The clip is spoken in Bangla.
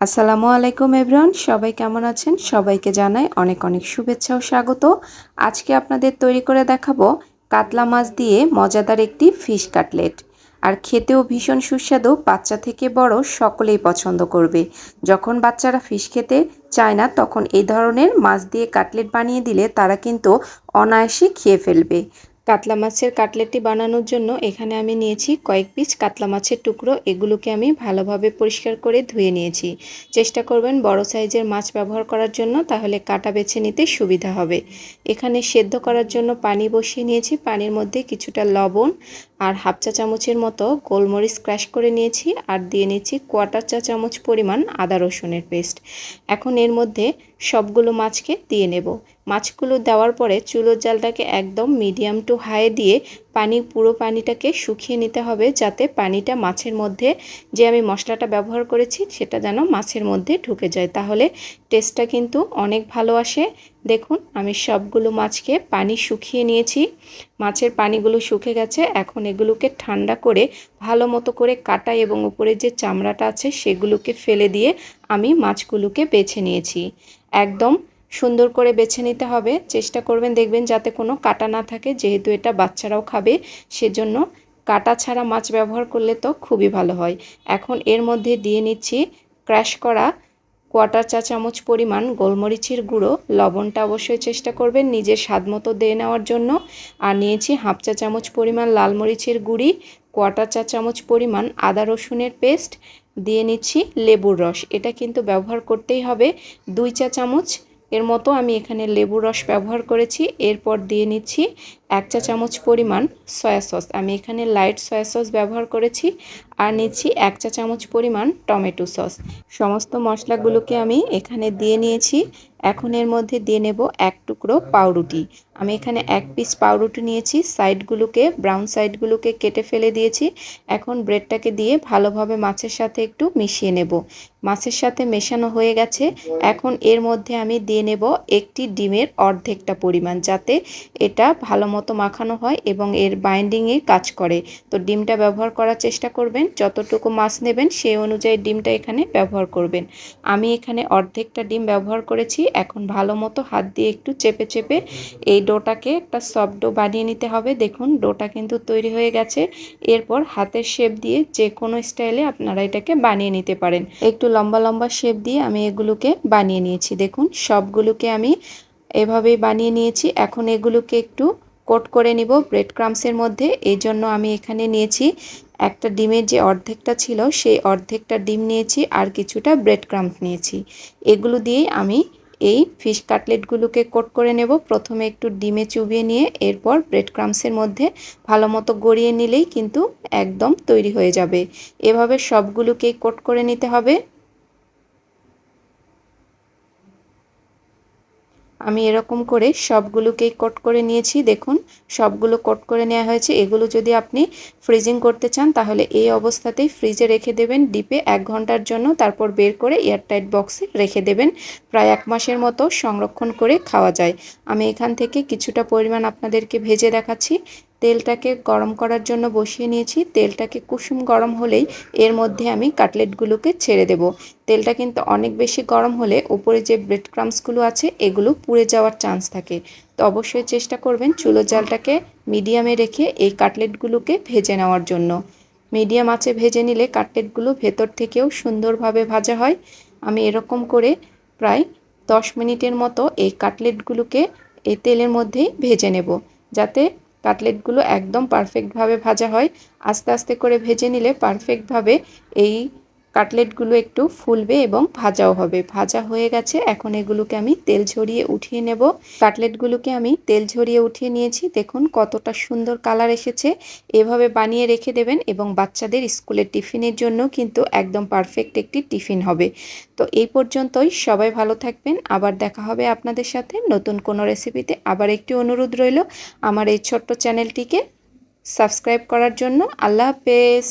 আসসালামু আলাইকুম এভরিওয়ান, সবাই কেমন আছেন? সবাইকে জানাই অনেক অনেক শুভেচ্ছা ও স্বাগত। আজকে আপনাদের তৈরি করে দেখাবো কাতলা মাছ দিয়ে মজাদার একটি ফিশ কাটলেট। আর খেতেও ভীষণ সুস্বাদু, বাচ্চা থেকে বড় সকলেই পছন্দ করবে। যখন বাচ্চারা ফিশ খেতে চায় না, তখন এই ধরনের মাছ দিয়ে কাটলেট বানিয়ে দিলে তারা কিন্তু অনায়াসে খেয়ে ফেলবে। কাতলা মাছের কাটলেটটি বানানোর জন্য এখানে আমি নিয়েছি কয়েক পিস কাতলা মাছের টুকরো। এগুলোকে আমি ভালোভাবে পরিষ্কার করে ধুয়ে নিয়েছি। চেষ্টা করবেন বড় সাইজের মাছ ব্যবহার করার জন্য, তাহলে কাটা বেছে নিতে সুবিধা হবে। এখানে সেদ্ধ করার জন্য পানি বসিয়ে নিয়েছি। পানির মধ্যে কিছুটা লবণ আর হাফ চা চামচের মতো গোলমরিচ ক্র্যাশ করে নিয়েছি আর দিয়ে নিয়েছি কোয়াটার চা চামচ পরিমাণ আদা রসুনের পেস্ট। এখন এর মধ্যে সবগুলো মাছকে দিয়ে নেব। মাছগুলো দেওয়ার পরে চুলোর জালটাকে একদম মিডিয়াম টু হাই দিয়ে পানি, পুরো পানিটাকে শুকিয়ে নিতে হবে যাতে পানিটা মাছের মধ্যে যে আমি মশলাটা ব্যবহার করেছি সেটা যেন মাছের মধ্যে ঢুকে যায়। তাহলে টেস্টটা কিন্তু অনেক ভালো আসে। দেখুন, আমি সবগুলো মাছকে পানি শুকিয়ে নিয়েছি। মাছের পানিগুলো শুকে গেছে। এখন এগুলোকে ঠান্ডা করে, ভালো মতো করে কাটা এবং উপরে যে চামড়াটা আছে সেগুলোকে ফেলে দিয়ে আমি মাছগুলোকে বেছে নিয়েছি। একদম সুন্দর করে বেছে নিতে হবে। চেষ্টা করবেন, দেখবেন যাতে কোনো কাটা না থাকে। যেহেতু এটা বাচ্চারাও খাবে, সেজন্য কাটা ছাড়া মাছ ব্যবহার করলে তো খুবই ভালো হয়। এখন এর মধ্যে দিয়ে নিচ্ছি ক্র্যাশ করা কোয়াটার চা চামচ পরিমাণ গোলমরিচের গুঁড়ো। লবণটা অবশ্যই চেষ্টা করবেন নিজের স্বাদ মতো দিয়ে নেওয়ার জন্য। আর নিয়েছি হাফ চা চামচ পরিমাণ লাল মরিচের গুঁড়ি, কোয়াটার চা চামচ পরিমাণ আদা রসুনের পেস্ট, দিয়ে নিচ্ছি লেবুর রস। এটা কিন্তু ব্যবহার করতেই হবে। দুই চা চামচ এর মতো আমি এখানে লেবুর রস ব্যবহার করেছি এরপর দিয়ে নিচ্ছি এক চা চামচ পরিমাণ সয়া সস। আমি এখানে লাইট সয়া সস ব্যবহার করেছি আর নিচ্ছি এক চা চামচ পরিমাণ টমেটো সস। সমস্ত মশলাগুলোকে আমি এখানে দিয়ে নিয়েছি। এখন এর মধ্যে দিয়ে নেব এক টুকরো পাউরুটি। আমি এখানে এক পিস পাউরুটি নিয়েছি। সাইডগুলোকে, ব্রাউন সাইডগুলোকে কেটে ফেলে দিয়েছি। এখন ব্রেডটাকে দিয়ে ভালোভাবে মাছের সাথে একটু মিশিয়ে নেব। মাছের সাথে মেশানো হয়ে গেছে। এখন এর মধ্যে আমি দিয়ে নেব একটি ডিমের অর্ধেকটা পরিমাণ যাতে এটা ভালো মতো মাখানো হয় এবং এর বাইন্ডিংয়ে কাজ করে। তো ডিমটা ব্যবহার করার চেষ্টা করবেন। যতটুকু মাছ নেবেন, সেই অনুযায়ী ডিমটা এখানে ব্যবহার করবেন। আমি এখানে অর্ধেকটা ডিম ব্যবহার করেছি। এখন ভালো মতো হাত দিয়ে একটু চেপে চেপে এই ডোটাকে একটা সফট ডো বানিয়ে নিতে হবে। দেখুন, ডোটা কিন্তু তৈরি হয়ে গেছে। এরপর হাতের শেপ দিয়ে যে কোনো স্টাইলে আপনারা এটাকে বানিয়ে নিতে পারেন। একটু লম্বা লম্বা শেপ দিয়ে আমি এগুলোকে বানিয়ে নিয়েছি। দেখুন, সবগুলোকে আমি এভাবেই বানিয়ে নিয়েছি। এখন এগুলোকে একটু কোট করে নিব ব্রেড ক্রামসের মধ্যে। এই জন্য আমি এখানে নিয়েছি একটা ডিমের যে অর্ধেকটা ছিল, সেই অর্ধেকটা ডিম নিয়েছি আর কিছুটা ব্রেড ক্রাম্প নিয়েছি। এগুলো দিয়েই আমি এই ফিশ কাটলেটগুলোকে কোট করে নেব। প্রথমে একটু ডিমে চুবিয়ে নিয়ে এরপর ব্রেড ক্রামসের মধ্যে ভালো মতো গড়িয়ে নিলেই কিন্তু একদম তৈরি হয়ে যাবে। এভাবে সবগুলোকেই কোট করে নিতে হবে। আমি এরকম করে সবগুলোকেই কোট করে নিয়েছি। দেখুন, সবগুলো কোট করে নেওয়া হয়েছে। এগুলো যদি আপনি ফ্রিজিং করতে চান, তাহলে এই অবস্থাতেই ফ্রিজে রেখে দেবেন। ডিপে এক ঘণ্টার জন্য তারপর বের করে এয়ারটাইট বক্সে রেখে দেবেন। প্রায় এক মাসের মতো সংরক্ষণ করে খাওয়া যায়। আমি এখান থেকে কিছুটা পরিমাণ আপনাদেরকে ভেজে দেখাচ্ছি। তেলটাকে গরম করার জন্য বসিয়ে নিয়েছি। তেলটাকে কুসুম গরম হলেই এর মধ্যে আমি কাটলেটগুলোকে ছেড়ে দেব। তেলটা কিন্তু অনেক বেশি গরম হলে উপরে যে ব্রেড ক্রামসগুলো আছে, এগুলো পুড়ে যাওয়ার চান্স থাকে। তো অবশ্যই চেষ্টা করবেন চুলো জালটাকে মিডিয়ামে রেখে এই কাটলেটগুলোকে ভেজে নেওয়ার জন্য। মিডিয়াম আঁচে ভেজে নিলে কাটলেটগুলো ভেতর থেকেও সুন্দরভাবে ভাজা হয়। আমি এরকম করে প্রায় দশ মিনিটের মতো এই কাটলেটগুলোকে এই তেলের মধ্যেই ভেজে নেব। যাতে কাটলেটগুলো একদম পারফেক্টভাবে ভাজা হয়। আস্তে আস্তে করে ভেজে নিলে পারফেক্টভাবে এই কাটলেটগুলো একটু ফুলবে এবং ভাজাও হবে। ভাজা হয়ে গেছে, এখন এগুলোকে আমি তেল ঝরিয়ে উঠিয়ে নেব। কাটলেটগুলোকে আমি তেল ঝরিয়ে উঠিয়ে নিয়েছি। দেখুন কতটা সুন্দর কালার এসেছে। এভাবে বানিয়ে রেখে দেবেন এবং বাচ্চাদের স্কুলের টিফিনের জন্য কিন্তু একদম পারফেক্ট একটি টিফিন হবে। তো এই পর্যন্তই, সবাই ভালো থাকবেন। আবার দেখা হবে আপনাদের সাথে নতুন কোনো রেসিপিতে। আবার একটি অনুরোধ রইল, আমার এই ছোট্ট চ্যানেলটিকে সাবস্ক্রাইব করার জন্য। আল্লাহ হাফেজ।